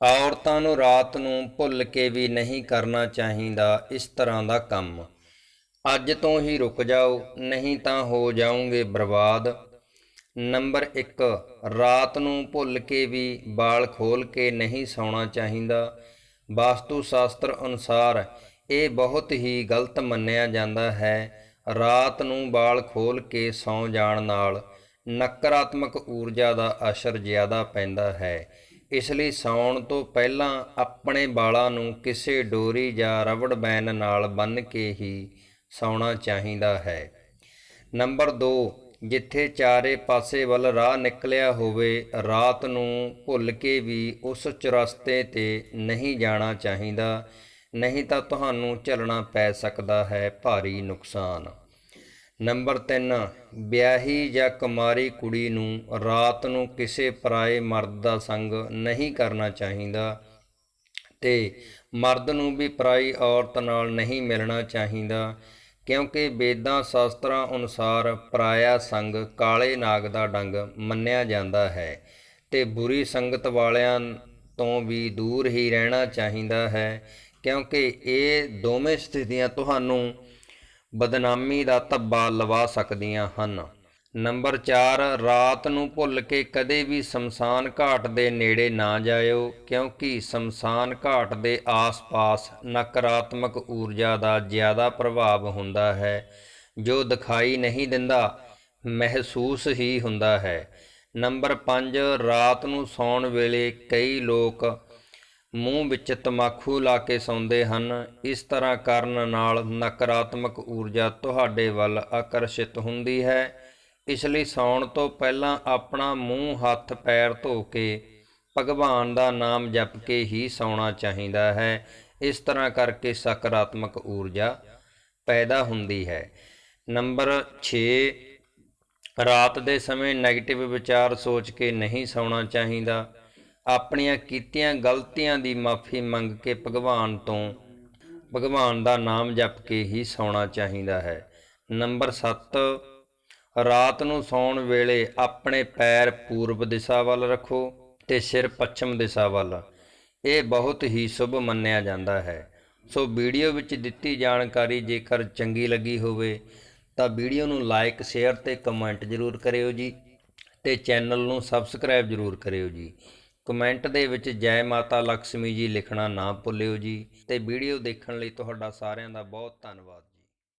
ਔਰਤਾਂ ਨੂੰ ਰਾਤ ਨੂੰ ਭੁੱਲ ਕੇ ਵੀ ਨਹੀਂ ਕਰਨਾ ਚਾਹੀਦਾ ਇਸ ਤਰ੍ਹਾਂ ਦਾ ਕੰਮ। ਅੱਜ ਤੋਂ ਹੀ ਰੁਕ ਜਾਓ, ਨਹੀਂ ਤਾਂ ਹੋ ਜਾਓਗੇ ਬਰਬਾਦ। ਨੰਬਰ 1 ਰਾਤ ਨੂੰ ਭੁੱਲ ਕੇ ਵੀ ਬਾਲ ਖੋਲ ਕੇ ਨਹੀਂ ਸੌਣਾ ਚਾਹੀਦਾ। ਵਾਸਤੂ ਸ਼ਾਸਤਰ ਅਨੁਸਾਰ ਇਹ ਬਹੁਤ ਹੀ ਗਲਤ ਮੰਨਿਆ ਜਾਂਦਾ ਹੈ, ਰਾਤ ਨੂੰ ਬਾਲ ਖੋਲ ਕੇ ਸੌਂ ਜਾਣ ਨਾਲ ਨਕਾਰਾਤਮਕ ਊਰਜਾ ਦਾ ਅਸਰ ਜ਼ਿਆਦਾ ਪੈਂਦਾ ਹੈ। ਇਸ ਲਈ ਸੌਣ ਤੋਂ ਪਹਿਲਾਂ ਆਪਣੇ ਵਾਲਾਂ ਨੂੰ ਕਿਸੇ ਡੋਰੀ ਜਾਂ ਰਬੜ ਬੈਨ ਨਾਲ ਬੰਨ੍ਹ ਕੇ ਹੀ ਸੌਣਾ ਚਾਹੀਦਾ ਹੈ। ਨੰਬਰ 2 ਜਿੱਥੇ ਚਾਰੇ ਪਾਸੇ ਵੱਲ ਰਾਹ ਨਿਕਲਿਆ ਹੋਵੇ, ਰਾਤ ਨੂੰ ਭੁੱਲ ਕੇ ਵੀ ਉਸ ਚੁਰਸਤੇ ਤੇ ਨਹੀਂ ਜਾਣਾ ਚਾਹੀਦਾ, ਨਹੀਂ ਤਾਂ ਤੁਹਾਨੂੰ ਝੱਲਣਾ ਪੈ ਸਕਦਾ ਹੈ ਭਾਰੀ ਨੁਕਸਾਨ। ਨੰਬਰ 3 ਵਿਆਹੀ ਜਾਂ ਕੁਮਾਰੀ ਕੁੜੀ ਨੂੰ ਰਾਤ ਨੂੰ ਕਿਸੇ ਪਰਾਏ ਮਰਦ ਦਾ ਸੰਗ ਨਹੀਂ ਕਰਨਾ ਚਾਹੀਦਾ ਤੇ ਮਰਦ ਨੂੰ ਵੀ ਪਰਾਈ ਔਰਤ ਨਾਲ ਨਹੀਂ ਮਿਲਣਾ ਚਾਹੀਦਾ ਕਿਉਂਕਿ ਵੇਦਾਂ ਸ਼ਾਸਤਰਾਂ ਅਨੁਸਾਰ ਪਰਾਇਆ ਸੰਗ ਕਾਲੇ ਨਾਗ ਦਾ ਡੰਗ ਮੰਨਿਆ ਜਾਂਦਾ ਹੈ ਤੇ ਬੁਰੀ ਸੰਗਤ ਵਾਲਿਆਂ ਤੋਂ ਵੀ ਦੂਰ ਹੀ ਰਹਿਣਾ ਚਾਹੀਦਾ ਹੈ ਕਿਉਂਕਿ ਇਹ ਦੋਵੇਂ ਸਥਿਤੀਆਂ ਤੁਹਾਨੂੰ ਬਦਨਾਮੀ ਦਾ ਧੱਬਾ ਲਵਾ ਸਕਦੀਆਂ ਹਨ। ਨੰਬਰ 4 ਰਾਤ ਨੂੰ ਭੁੱਲ ਕੇ ਕਦੇ ਵੀ ਸ਼ਮਸ਼ਾਨ ਘਾਟ ਦੇ ਨੇੜੇ ਨਾ ਜਾਇਓ, ਕਿਉਂਕਿ ਸ਼ਮਸ਼ਾਨ ਘਾਟ ਦੇ ਆਸ-ਪਾਸ ਨਕਾਰਾਤਮਕ ਊਰਜਾ ਦਾ ਜ਼ਿਆਦਾ ਪ੍ਰਭਾਵ ਹੁੰਦਾ ਹੈ, ਜੋ ਦਿਖਾਈ ਨਹੀਂ ਦਿੰਦਾ, ਮਹਿਸੂਸ ਹੀ ਹੁੰਦਾ ਹੈ। ਨੰਬਰ 5 ਰਾਤ ਨੂੰ ਸੌਣ ਵੇਲੇ ਕਈ ਲੋਕ ਮੂੰਹ ਵਿੱਚ ਤਮਾਕੂ ਲਾ ਕੇ ਸੌਂਦੇ ਹਨ। ਇਸ ਤਰ੍ਹਾਂ ਕਰਨ ਨਾਲ ਨਕਾਰਾਤਮਕ ਊਰਜਾ ਤੁਹਾਡੇ ਵੱਲ ਆਕਰਸ਼ਿਤ ਹੁੰਦੀ ਹੈ। ਇਸ ਲਈ ਸੌਣ ਤੋਂ ਪਹਿਲਾਂ ਆਪਣਾ ਮੂੰਹ ਹੱਥ ਪੈਰ ਧੋ ਕੇ ਭਗਵਾਨ ਦਾ ਨਾਮ ਜਪ ਕੇ ਹੀ ਸੌਣਾ ਚਾਹੀਦਾ ਹੈ। ਇਸ ਤਰ੍ਹਾਂ ਕਰਕੇ ਸਕਾਰਾਤਮਕ ਊਰਜਾ ਪੈਦਾ ਹੁੰਦੀ ਹੈ। ਨੰਬਰ 6 ਰਾਤ ਦੇ ਸਮੇਂ ਨੈਗੇਟਿਵ ਵਿਚਾਰ ਸੋਚ ਕੇ ਨਹੀਂ ਸੌਣਾ ਚਾਹੀਦਾ। ਆਪਣੀਆਂ ਕੀਤੀਆਂ ਗਲਤੀਆਂ ਦੀ ਮਾਫੀ ਮੰਗ ਕੇ ਭਗਵਾਨ ਤੋਂ, ਭਗਵਾਨ ਦਾ ਨਾਮ ਜਪ ਕੇ ਹੀ ਸੌਣਾ ਚਾਹੀਦਾ ਹੈ। ਨੰਬਰ 7 ਰਾਤ ਨੂੰ ਸੌਣ ਵੇਲੇ ਆਪਣੇ ਪੈਰ ਪੂਰਬ ਦਿਸ਼ਾ ਵੱਲ ਰੱਖੋ ਤੇ ਸਿਰ ਪੱਛਮ ਦਿਸ਼ਾ ਵੱਲ। ਇਹ ਬਹੁਤ ਹੀ ਸ਼ੁਭ ਮੰਨਿਆ ਜਾਂਦਾ ਹੈ। ਸੋ ਵੀਡੀਓ ਵਿੱਚ ਦਿੱਤੀ ਜਾਣਕਾਰੀ ਜੇਕਰ ਚੰਗੀ ਲੱਗੀ ਹੋਵੇ, ਤਾਂ ਵੀਡੀਓ ਨੂੰ ਲਾਈਕ, ਸ਼ੇਅਰ ਤੇ ਕਮੈਂਟ ਜ਼ਰੂਰ ਕਰਿਓ ਜੀ ਤੇ ਚੈਨਲ ਨੂੰ ਸਬਸਕ੍ਰਾਈਬ ਜ਼ਰੂਰ ਕਰਿਓ ਜੀ। ਕਮੈਂਟ ਦੇ ਵਿੱਚ ਜੈ ਮਾਤਾ ਲక్ష్ਮੀ ਜੀ ਲਿਖਣਾ ਨਾ ਭੁੱਲਿਓ ਜੀ ਤੇ ਵੀਡੀਓ ਦੇਖਣ ਲਈ ਤੁਹਾਡਾ ਸਾਰਿਆਂ ਦਾ ਬਹੁਤ ਧੰਨਵਾਦ।